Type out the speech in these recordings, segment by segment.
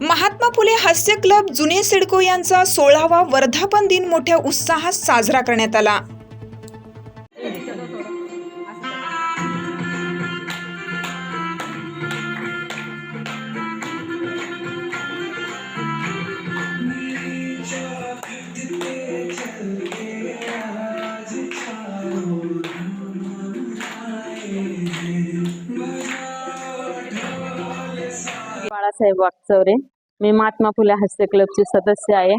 महात्मा फुले हास्य क्लब जुने सिडको यांचा सोळावा वर्धापन दिन मोठ्या उत्साहात साजरा करण्यात आला. बाळासाहेब वागचौरे मी महात्मा फुले हास्य क्लबची सदस्य आहे.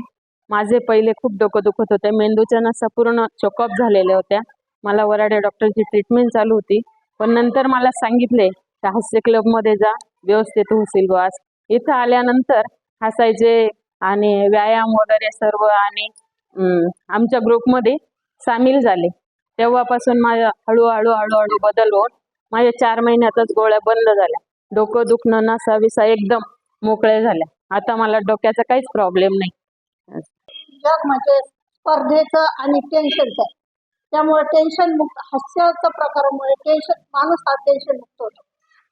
माझे पहिले खूप डोकं दुखत होते. मेंदूच्या नसा पूर्ण चोकअप झालेल्या होत्या. मला वराडे डॉक्टरची ट्रीटमेंट चालू होती. पण नंतर मला सांगितले की हास्य क्लबमध्ये जा. व्यवस्थित होशील बस इथं आल्यानंतर हसायचे आणि व्यायाम वगैरे सर्व आणि आमच्या ग्रुपमध्ये सामील झाले. तेव्हापासून माझ्या हळूहळू हळूहळू बदल होत माझ्या चार महिन्यातच गोळ्या बंद झाल्या. डोकं दुखणं नसा विसा एकदम मोकळे झाल्या. आता मला डोक्याचा काहीच प्रॉब्लेम नाही. जग म्हणजे स्पर्धेचं आणि टेन्शनचं त्यामुळे टेन्शन मुक्त हास्याच्या प्रकारामुळे टेन्शन माणूस हा टेन्शन मुक्त होतो.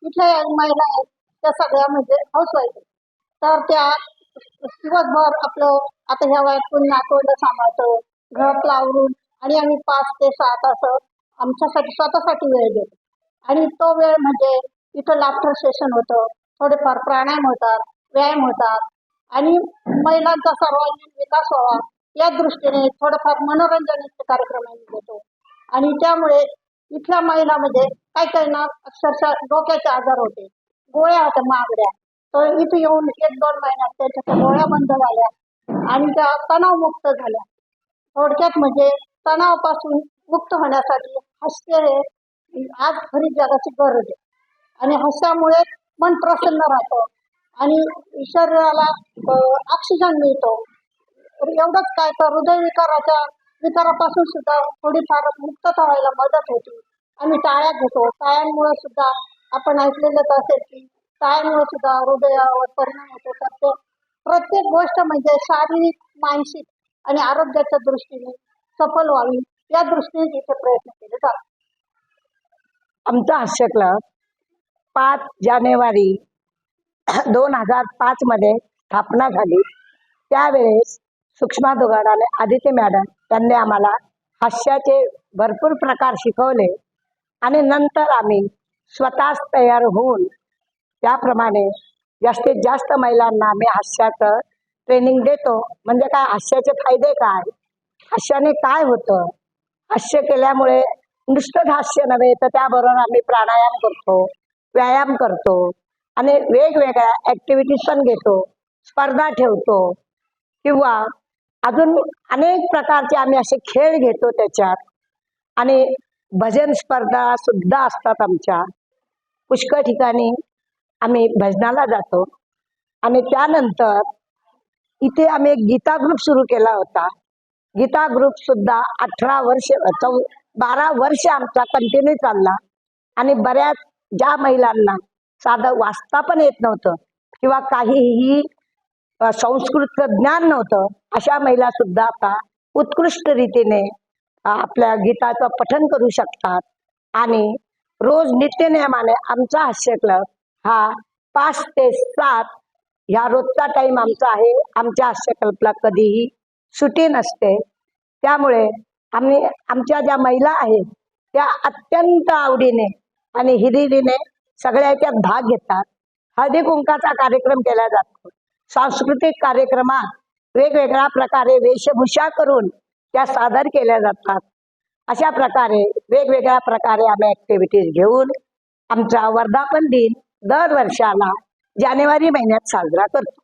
इथल्या महिला आहेत त्या सगळ्या म्हणजे हाऊसवाईफ तर त्या दिवसभर आपलं आता ह्या वयात पुन्हा नातवंड सांभाळतं घर लावून आणि आम्ही पाच ते सहा तास आमच्यासाठी स्वतःसाठी वेळ देतो. आणि तो वेळ म्हणजे इथं लाफ्टर सेशन होतं थोडेफार प्राणायाम होतात व्यायाम होतात. आणि महिलांचा सर्वांगीण विकास व्हावा या दृष्टीने थोडंफार मनोरंजनाचे कार्यक्रम आम्ही घेतो. आणि त्यामुळे इथल्या महिलामध्ये काही काही ना अक्षरशः डोक्याचे आजार होते. गोळ्या होत्या महागड्या. तर इथे येऊन एक दोन महिन्यात त्याच्या गोळ्या बंद झाल्या आणि त्या तणावमुक्त झाल्या. थोडक्यात म्हणजे तणावापासून मुक्त होण्यासाठी हास्य हे आज खरी जगाची गरज आहे. आणि हस्यामुळे मन प्रसन्न राहतं. आणि शरीराला ऑक्सिजन मिळतो. एवढंच काय तर हृदयविकाराच्या विकारापासून सुद्धा थोडीफार मुक्तता व्हायला मदत होती. आम्ही टाळ्या घेतो. टाळ्यांमुळे सुद्धा आपण ऐकलेलंच असेल की टाळ्यांमुळे सुद्धा हृदयावर परिणाम होतो. तर ते प्रत्येक गोष्ट म्हणजे शारीरिक मानसिक आणि आरोग्याच्या दृष्टीने सफल व्हावी या दृष्टीने तिथे प्रयत्न केले जातात. आमचा हास्य क्लास पाच जानेवारी दोन हजार पाच मध्ये स्थापना झाली. त्यावेळेस सुषमा दुगाड आदित्य मॅडम त्यांनी आम्हाला हास्याचे भरपूर प्रकार शिकवले आणि नंतर आम्ही स्वतःच तयार होऊन त्याप्रमाणे जास्तीत जास्त महिलांना आम्ही हास्याचं ट्रेनिंग देतो. म्हणजे काय हास्याचे फायदे काय? हास्याने काय होतं? हास्य केल्यामुळे नुसतं हास्य नव्हे तर त्याबरोबर आम्ही प्राणायाम करतो. व्यायाम करतो आणि वेगवेगळ्या ॲक्टिव्हिटीज पण घेतो स्पर्धा ठेवतो किंवा अजून अनेक प्रकारचे आम्ही असे खेळ घेतो त्याच्यात आणि भजन स्पर्धा सुद्धा असतात आमच्या. पुष्कळ ठिकाणी आम्ही भजनाला जातो आणि त्यानंतर इथे आम्ही एक गीता ग्रुप सुरू केला होता. गीता ग्रुप सुद्धा अठरा वर्ष चौ बारा वर्ष आमचा कंटिन्यू चालला आणि बऱ्याच ज्या महिलांना साधं वाचता पण येत नव्हतं किंवा काहीही संस्कृतचं संस्कृत ज्ञान नव्हतं अशा महिला सुद्धा आता उत्कृष्ट रीतीने आपल्या गीताचं पठन करू शकतात. आणि रोज नित्यनियमाने आमचा हास्य क्लब हा पाच ते सात ह्या रोजचा टाइम आमचा आहे. आमच्या हास्य क्लबला कधीही सुटी नसते. त्यामुळे आम्ही आमच्या ज्या महिला आहेत त्या अत्यंत आवडीने आणि हिरिरीने सगळ्या याच्यात भाग घेतात. हळदी कुंकाचा कार्यक्रम केला जातो. सांस्कृतिक कार्यक्रमात वेगवेगळ्या प्रकारे वेशभूषा करून त्या सादर केल्या जातात. अशा प्रकारे वेगवेगळ्या प्रकारे आम्ही ऍक्टिव्हिटीज घेऊन आमचा वर्धापन दिन दर वर्षाला जानेवारी महिन्यात साजरा करतो.